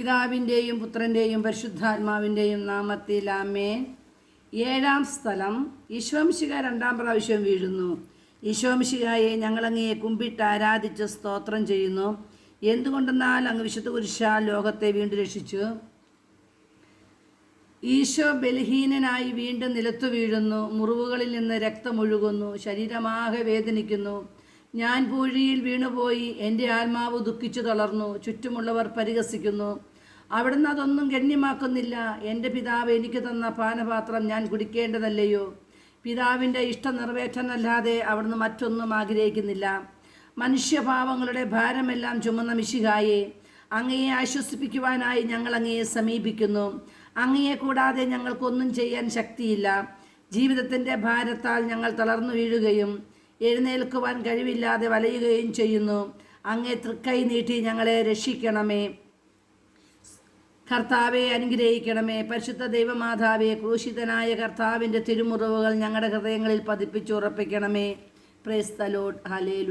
പിതാവിന്റെയും പുത്രന്റെയും പരിശുദ്ധാത്മാവിന്റെയും നാമത്തിൽ ആമേൻ. ഏഴാം സ്ഥലം ഈശ്വംശിക രണ്ടാം പ്രാവശ്യം വീഴുന്നു. ഈശ്വംശികയെ ഞങ്ങളങ്ങയെ കുമ്പിട്ട് ആരാധിച്ച് സ്തോത്രം ചെയ്യുന്നു. എന്തുകൊണ്ടെന്നാൽ അങ്ങ് വിശുദ്ധ കുരിശ ലോകത്തെ വീണ്ടും രക്ഷിച്ചു. ഈശോ ബലഹീനനായി വീണ്ടും നിലത്തു വീഴുന്നു. മുറിവുകളിൽ നിന്ന് രക്തമൊഴുകുന്നു ശരീരമാകെ വേദനിക്കുന്നു. ഞാൻ പൂഴിയിൽ വീണുപോയി എന്റെ ആത്മാവ് ദുഃഖിച്ചു തളർന്നു. ചുറ്റുമുള്ളവർ പരിഹസിക്കുന്നു. അവിടുന്ന് അതൊന്നും ഗണ്യമാക്കുന്നില്ല. എന്റെ പിതാവ് എനിക്ക് തന്ന പാനപാത്രം ഞാൻ കുടിക്കേണ്ടതല്ലയോ? പിതാവിന്റെ ഇഷ്ടം നിറവേറ്റനല്ലാതെ അവിടുന്ന് മറ്റൊന്നും ആഗ്രഹിക്കുന്നില്ല. മനുഷ്യഭാവങ്ങളുടെ ഭാരമെല്ലാം ചുമന്ന മിശിഹായെ അങ്ങയെ ആശ്വസിപ്പിക്കുവാനായി ഞങ്ങൾ അങ്ങയെ സമീപിക്കുന്നു. അങ്ങയെ കൂടാതെ ഞങ്ങൾക്കൊന്നും ചെയ്യാൻ ശക്തിയില്ല. ജീവിതത്തിന്റെ ഭാരത്താൽ ഞങ്ങൾ തളർന്നു വീഴുകയും എഴുന്നേൽക്കുവാൻ കഴിവില്ലാതെ വലയുകയും ചെയ്യുന്നു. അങ്ങേ തൃക്കൈ നീട്ടി ഞങ്ങളെ രക്ഷിക്കണമേ. കർത്താവെ അനുഗ്രഹിക്കണമേ. പരിശുദ്ധ ദൈവമാതാവെ ക്രൂശിതനായ കർത്താവിന്റെ തിരുമുറിവുകൾ ഞങ്ങളുടെ ഹൃദയങ്ങളിൽ പതിപ്പിച്ചുറപ്പിക്കണമേ. പ്രേസ്തലോട്ട് ഹലേ